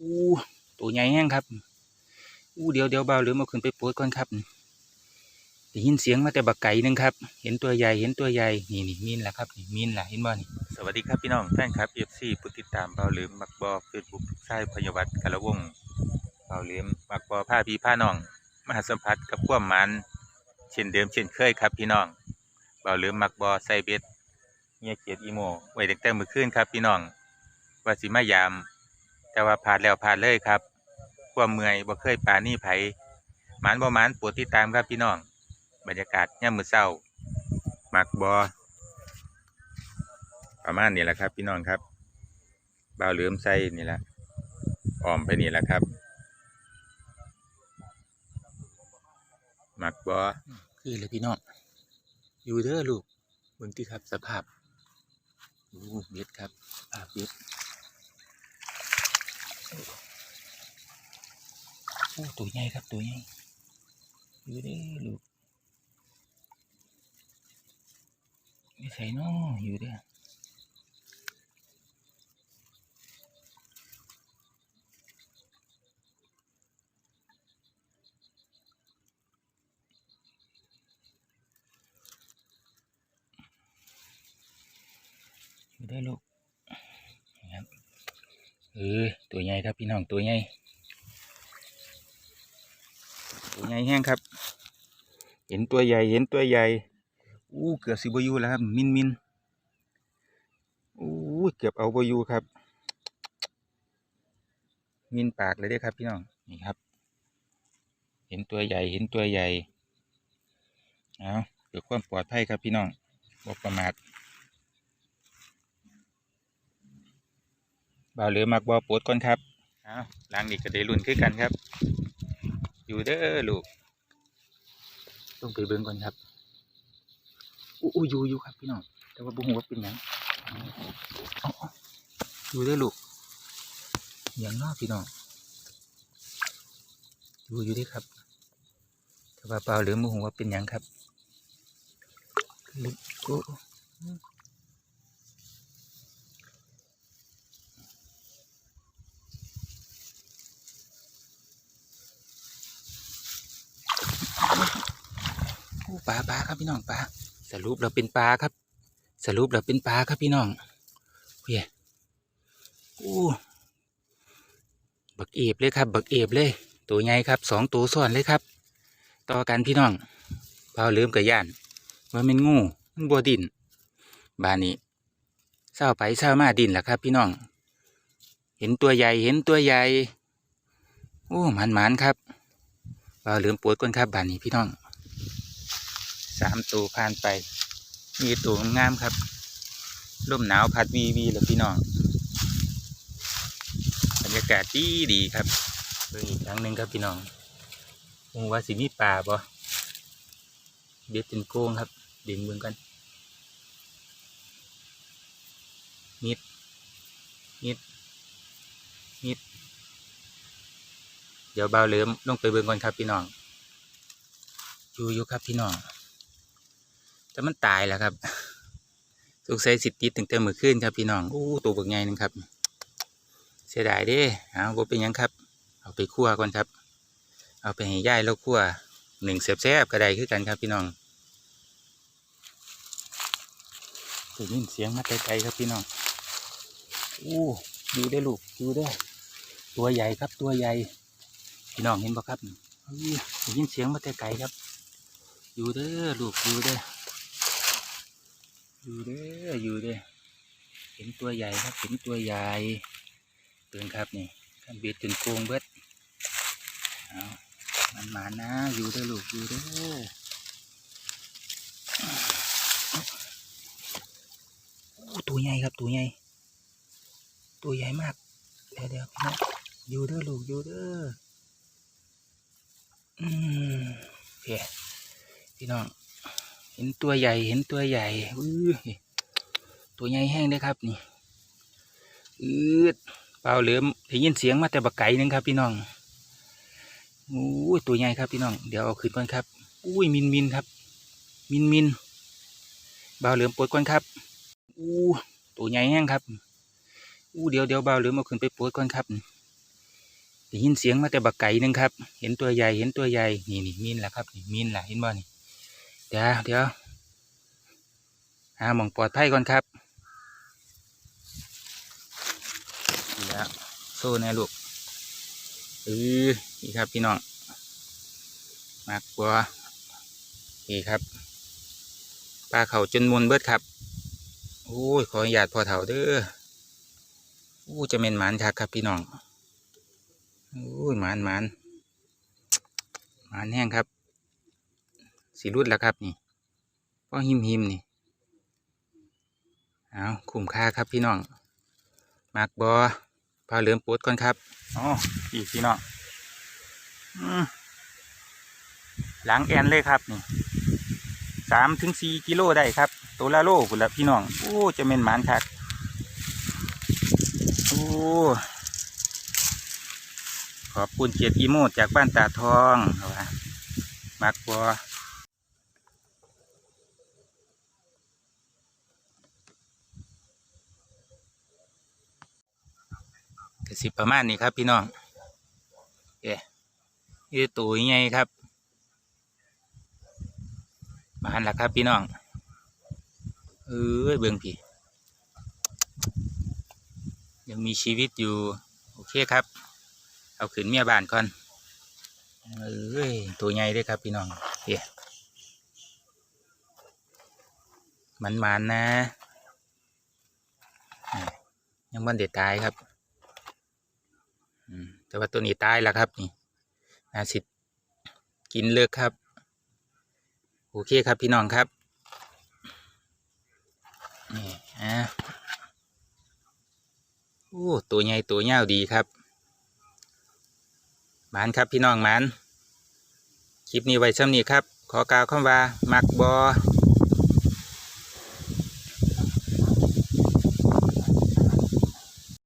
อู้ตัวใหญ่แห้งครับ อู้เดี๋ยวเดี๋ยวเบาเหลือมเอาขึ้นไปปรดก่อนครับได้ยินเสียงมาแต่บักไก่หนึงครับ เห็นตัวใหญ่เห็นตัวใหญ่นี่นี่มีนแหละครับนี่มีนแหละเห็นบ่นี่สวัสดีครับพี่น้องแฟนครับเอฟซีผู้ติดตามเบาเหลือมมักบอเฟซบุ๊กชายพยาวัตกาละวงเบาเหลือมมักบอผ้าพี่ผ้าน้องมาสัมผัสกับความหมันเช่นเดิมเช่นเคยครับพี่น้องเบาเหลือมมักบอใส่เบ็ดเงียเกียดอีโมไว้ตั้งแต่มื้อคืนครับพี่น้องว่าสิมายาม แต่ว่าผ่านแล้วผ่านเลยครับความเมื่อยบ่เคยปานี่ไผหมานบ่หมานปวดติดตามครับพี่น้อง บรรยากาศย่ามมือเช้ามักบ่ประมาณนี้แหละครับ พี่น้องครับบ่าวเหลือมใส่นี่แหละอ้อมไปนี่แหละครับมักบ่คือเลยพี่น้องอยู่เด้อลูกเบิ่งติครับสภาพโอ้เบ็ดครับสภาพเบ็ด โอ้ตัวใหญ่ครับตัวใหญ่อยู่เด้อลูกไม่ใส่น้ออยู่เด้ออยู่ได้อลูกนะครับ เออตัวใหญ่ครับพี่น้องตัวใหญ่ตัวใหญ่แห้งครับ เห็นตัวใหญ่เห็นตัวใหญ่อู้เกือบสิบอยูแล้วครับมินมินอู้เกือบเอาบอยูครับ มินปากเลยเด้อครับ พี่น้องนี่ครับ เห็นตัวใหญ่เห็นตัวใหญ่เอาเพื่อความปลอดภัยครับพี่น้องบ่ประมาท บ่าวเหลือมักบ่อปวดก่อนครับเอาล้างนี่ก็ได้รุ่นขึ้นกันครับ อยู่เด้อลูกต้องไปเบิ่งก่อนครับอู้อู้อยู่อยู่ครับพี่น้องแต่ว่าบุ้งว่าเป็นหยังเอาเอาอยู่เด้อลูกหยังเนอพี่น้องอยู่อยู่เด้อครับ แต่ว่าเปล่าเหลือบุ้งว่าเป็นหยังครับลึกโอ้ ปลาปลาครับพี่น้องปลาสรุปเราเป็นปลาครับ สรุปเราเป็นปลาครับพี่น้องเฮ้ยโอ้บักเอฟเลยครับ บักเอฟเลย ตัวใหญ่ครับสองตัวซ้อนเลยครับ ต่อกันพี่น้องเปล่าลืมกับย่านว่ามันงูมันบัวดินบานนี้เศร้าไปเศร้ามาดินแหละครับ พี่น้อง เห็นตัวใหญ่เห็นตัวใหญ่โอ้มันมันครับเปล่าลืมปวดก้นครับบานนี้พี่น้อง สามตัวผ่านไป มีตัวงามครับลมหนาวพัดวีวีเลยพี่น้องบรรยากาศดีดีครับเบิ่งอีกครั้งหนึ่งครับพี่น้องคงว่าสิมีป่าบ่เบ็ดเป็นโก้งครับดึงเบิ่งกันนิดนิดนิดเดี๋ยวเบาเหลิมลงไปเบิ่งก่อนครับพี่น้องอยู่อยู่ครับพี่น้อง แต่มันตายแล้วครับสงสัยสิติดถึงแต่มือขึ้นครับพี่น้องอู้ตัวบักใหญ่นึงครับ เสียดายเด้เอาบ่เป็นยังครับ เอาไปคั่วก่อนครับ เอาไปให้ย่ายแล้วคั่วหนึ่งเสียบแซบๆก็ได้คือกันครับพี่น้องได้ยินเสียงมาไกลๆครับพี่น้องอู้ดูได้ลูกดูได้ตัวใหญ่ครับตัวใหญ่พี่น้องเห็นบ่ครับอู้ได้ยินเสียงมาแต่ไกลครับ อยู่เด้อลูกอยู่เด้อ อยู่เด้ออยู่เด้อเห็นตัวใหญ่ครับเห็นตัวใหญ่เตือนครับนี่ขันเบียดจนโกงเบิดเอามันหมานะอยู่เด้อลูกอยู่เด้อโอ้ตัวใหญ่ครับตัวใหญ่ตัวใหญ่มากเดี๋ยวเดี๋ยวพี่น้องอยู่เด้อลูกอยู่เด้ออืมโอเคพี่น้อง ห็นตัวใหญ่เห็นตัวใหญ่ตัวใหญ่แห้งเลยครับนี่อืดเปล่าเหลือมได้ยินเสียงมาแต่บักไก่หนึงครับ พี่น้องอู้ยตัวใหญ่ครับพี่น้องเดี๋ยวเอาขึ้นก่อนครับอุ้ยมินมินครับ มินมินเบาเหลือมปลดก่อนครับอู้ตัวใหญ่แห้งครับอู้เดี๋ยวเดี๋ยวเบาเหลือมเอาขึ้นไปปลดก่อนครับได้ยินเสียงมาแต่บักไก่หนึงครับ เห็นตัวใหญ่เห็นตัวใหญ่นี่นี่มีนแหละครับนี่มีนแหละเห็นบ่นี่ เดี๋ยวเดี๋ยวหาหมองปลอดภัยก่อนครับแล้วโซ่แน่ลูกเออนี่ครับพี่น้องมากกว่านี่ครับปลาเขาจนมุนเบิดครับโอ้ยขออนุญาตพอเถ่าเด้อโอ้จะเป็นหมานคักครับพี่น้องโอ้ยหมานหมานหมานแห้งครับ สีรุดแล้วครับนี่พ่อหิมหิมนี่เอาคุ้มค่าครับพี่น้องมากบอพาเหลือมปวดก่อนครับอ๋อพี่พี่น้องหลังแอนเลยครับนี่สามถึงสี่กิโลได้ครับ ตัวละโลพุ่นละพี่น้องโอ้จะเป็นหมานคักโอ้ขอบคุณเกียรติอีโมจากบ้านตาทองเอาวะมักบัว ก็สิประมาณนี้ครับพี่น้องเอ๊ะนี่ตัวยังไงครับ มาหันละครับพี่น้อง เอ้ยเบิ่งพี่ ยังมีชีวิตอยู่ โอเคครับ เอาขึ้นเมียบ้านก่อน เอ้ยตัวใหญ่เด้วยครับพี่น้องเฮียมันมันๆนะ ยังมันเด็ดตายครับ แต่ว่าตัวนี้ตายแล้วครับนี่นาสิกินเลิกครับ โอเคครับพี่น้องครับนี่อะโอ้ตัวใหญ่ตัวยาดีครับหมานครับพี่น้องหมานคลิปนี้ไว้ช่ำนี้ครับ ขอกล่าวคำว่า มักบอ